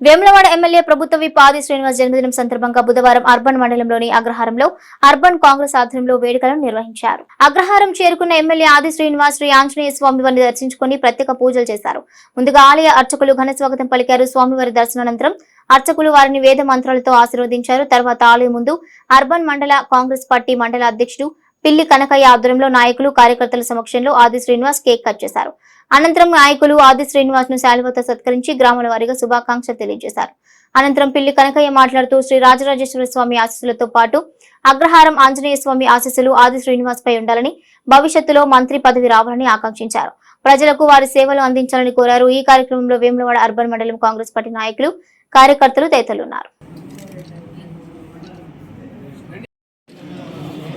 Vemulawada MLA ప్రభుత్వ whip ఆది శ్రీనివాస్ జన్మదినం సందర్భంగా బుధవారం అర్బన్ మండలంలోని అగ్రహారంలో అర్బన్ కాంగ్రెస్ ఆధ్వర్యంలో వేడుకలను నిర్వహించారు. అగ్రహారం చేరుకున్న ఎమ్మెల్యే ఆది శ్రీనివాస్ శ్రీ ఆంజనేయ స్వామివారిని దర్శించుకుని ప్రత్యేక పూజలు చేశారు. ముందుగా ఆలయ అర్చకులు ఘన స్వాగతం పలికారు స్వామివారి దర్శనానంతరం అర్చకులు వారిని వేద మంత్రాలతో ఆశీర్వదించారు. తర్వాత ఆలయం ముందు అర్బన్ మండల కాంగ్రెస్ పార్టీ మండల అధ్యక్షుడు పిల్లి కనకయ్య ఆధ్వర్యంలో నాయకులు కార్యకర్తల సమక్షంలో ఆది శ్రీనివాస్ కేక్ కట్ చేశారు. అనంతరం నాయకులు ఆది శ్రీనివాస్ను శాలువతో సత్కరించి గ్రామాల వారీగా శుభాకాంక్షలు తెలియజేశారు. అనంతరం పిల్లి కనకయ్య మాట్లాడుతూ శ్రీ రాజరాజేశ్వర స్వామి ఆశీస్సులతో పాటు అగ్రహారం ఆంజనేయ స్వామి ఆశీస్సులు ఆది శ్రీనివాస్ పై ఉండాలని భవిష్యత్తులో మంత్రి పదవి రావాలని ఆకాంక్షించారు. ప్రజలకు వారి సేవలు అందించాలని కోరారు. ఈ కార్యక్రమంలో వేములవాడ అర్బన్ మండలం కాంగ్రెస్ పార్టీ నాయకులు కార్యకర్తలు తదితరులు ఉన్నారు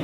జై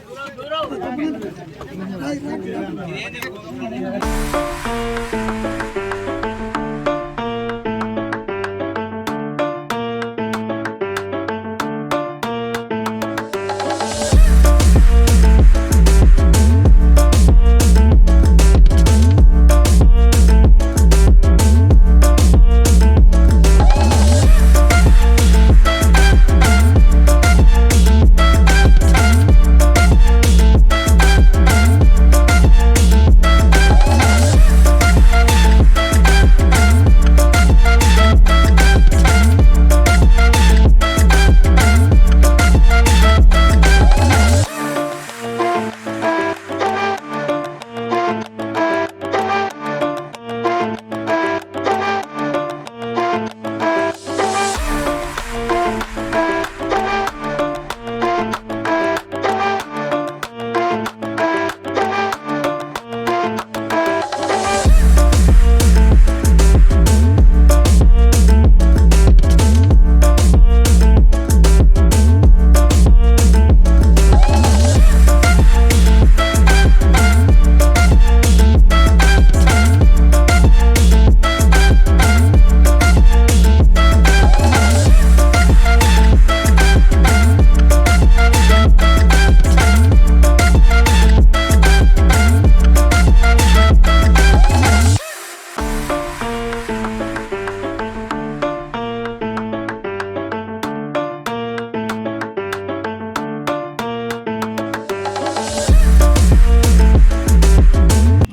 Oh,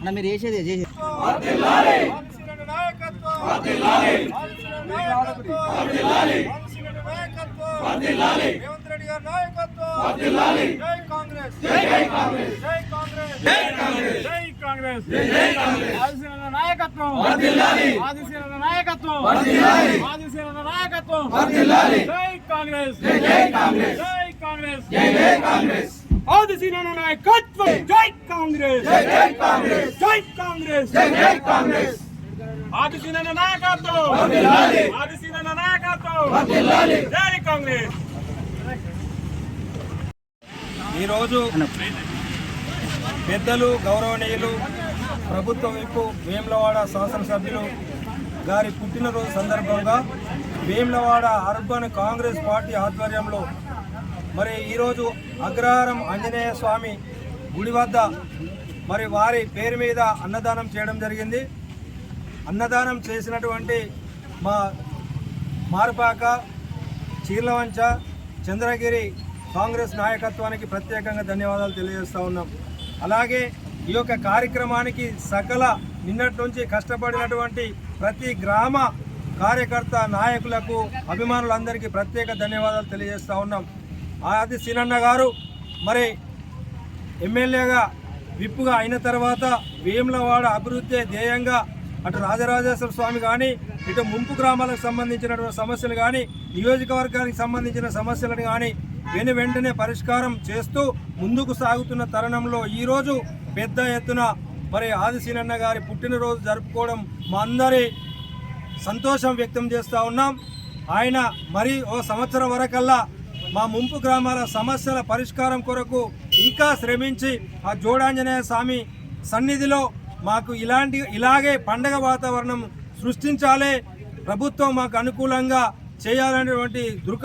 అన్న మీరు చేసేది చేసేది. నాయకత్వం నాయకత్వం నాయకత్వం రేవంత్ రెడ్డి గారి నాయకత్వం జై కాంగ్రెస్ జై కాంగ్రెస్ జై కాంగ్రెస్ జై కాంగ్రెస్ జై కాంగ్రెస్ జై కాంగ్రెస్ నాయకత్వం నాయకత్వం నాయకత్వం జై కాంగ్రెస్ జై కాంగ్రెస్ జై కాంగ్రెస్ జై కాంగ్రెస్. ఆదిశీలను నాయకత్వం జై కాంగ్రెస్. జై కాంగ్రెస్. జై కాంగ్రెస్. జై కాంగ్రెస్. ఆదిశీలను నాయకత్వం ఆదిశీలను నాయకత్వం జై కాంగ్రెస్. ఈరోజు పెద్దలు గౌరవనీయులు ప్రభుత్వ వైపు వేములవాడ శాసనసభ్యులు గారి పుట్టినరోజు సందర్భంగా వేములవాడ అర్బన్ కాంగ్రెస్ పార్టీ ఆధ్వర్యంలో మరి ఈరోజు అగ్రహారం ఆంజనేయ స్వామి గుడి వద్ద మరి వారి పేరు మీద అన్నదానం చేయడం జరిగింది. అన్నదానం చేసినటువంటి మా మారుపాక చీర్లవంచ చంద్రగిరి కాంగ్రెస్ నాయకత్వానికి ప్రత్యేకంగా ధన్యవాదాలు తెలియజేస్తూ ఉన్నాం. అలాగే ఈ యొక్క కార్యక్రమానికి సకల నిన్నటి నుంచి కష్టపడినటువంటి ప్రతి గ్రామ కార్యకర్త నాయకులకు అభిమానులందరికీ ప్రత్యేక ధన్యవాదాలు తెలియజేస్తా ఉన్నాం. ఆది సీనన్న గారు మరి ఎమ్మెల్యేగా విప్పుగా అయిన తర్వాత వేములవాడ అభివృద్ధి ధ్యేయంగా అటు రాజరాజేశ్వర స్వామి కానీ ఇటు ముంపు గ్రామాలకు సంబంధించినటువంటి సమస్యలు కానీ నియోజకవర్గానికి సంబంధించిన సమస్యలను కానీ వెను వెంటనే పరిష్కారం చేస్తూ ముందుకు సాగుతున్న తరుణంలో ఈరోజు పెద్ద ఎత్తున మరి ఆదిశీనన్న గారి పుట్టినరోజు జరుపుకోవడం మా అందరి సంతోషం వ్యక్తం చేస్తూ ఉన్నాం. ఆయన మరి ఓ సంవత్సరం వరకల్లా మా ముంపు గ్రామాల సమస్యల పరిష్కారం కొరకు ఇంకా శ్రమించి ఆ జోడాంజనేయ స్వామి సన్నిధిలో మాకు ఇలాంటి ఇలాగే పండగ వాతావరణం సృష్టించాలి ప్రభుత్వం మాకు అనుకూలంగా చేయాలనేటువంటి దృక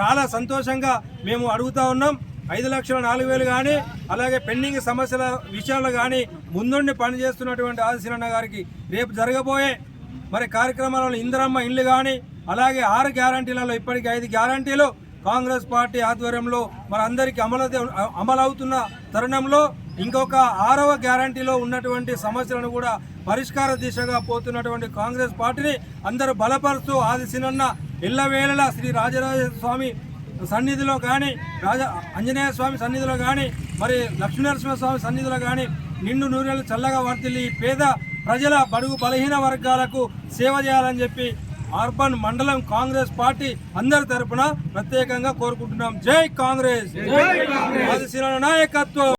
చాలా సంతోషంగా మేము అడుగుతా ఉన్నాం. ఐదు లక్షల నాలుగు వేలు కానీ అలాగే పెండింగ్ సమస్యల విషయాలు కానీ ముందుండి పనిచేస్తున్నటువంటి ఆదిశీలన్న గారికి రేపు జరగబోయే మరి కార్యక్రమాలలో ఇందిరమ్మ ఇల్లు కానీ అలాగే ఆరు గ్యారంటీలలో ఇప్పటికీ ఐదు గ్యారంటీలు కాంగ్రెస్ పార్టీ ఆధ్వర్యంలో మరి అందరికీ అమలు అమలవుతున్న తరుణంలో ఇంకొక ఆరవ గ్యారంటీలో ఉన్నటువంటి సమస్యలను కూడా పరిష్కార దిశగా పోతున్నటువంటి కాంగ్రెస్ పార్టీని అందరూ బలపరుస్తూ ఆదిశీలన్న ఎల్లవేళలా శ్రీ రాజరాజ స్వామి సన్నిధిలో కానీ రాజా ఆంజనేయ స్వామి సన్నిధిలో కానీ మరి లక్ష్మీనరసింహ స్వామి సన్నిధిలో కానీ నిండు నూనెలు చల్లగా వర్తిల్లి పేద ప్రజల బడుగు బలహీన వర్గాలకు సేవ చేయాలని చెప్పి అర్బన్ మండలం కాంగ్రెస్ పార్టీ అందరి తరపున ప్రత్యేకంగా కోరుకుంటున్నాం. జై కాంగ్రెస్. నాయకత్వం.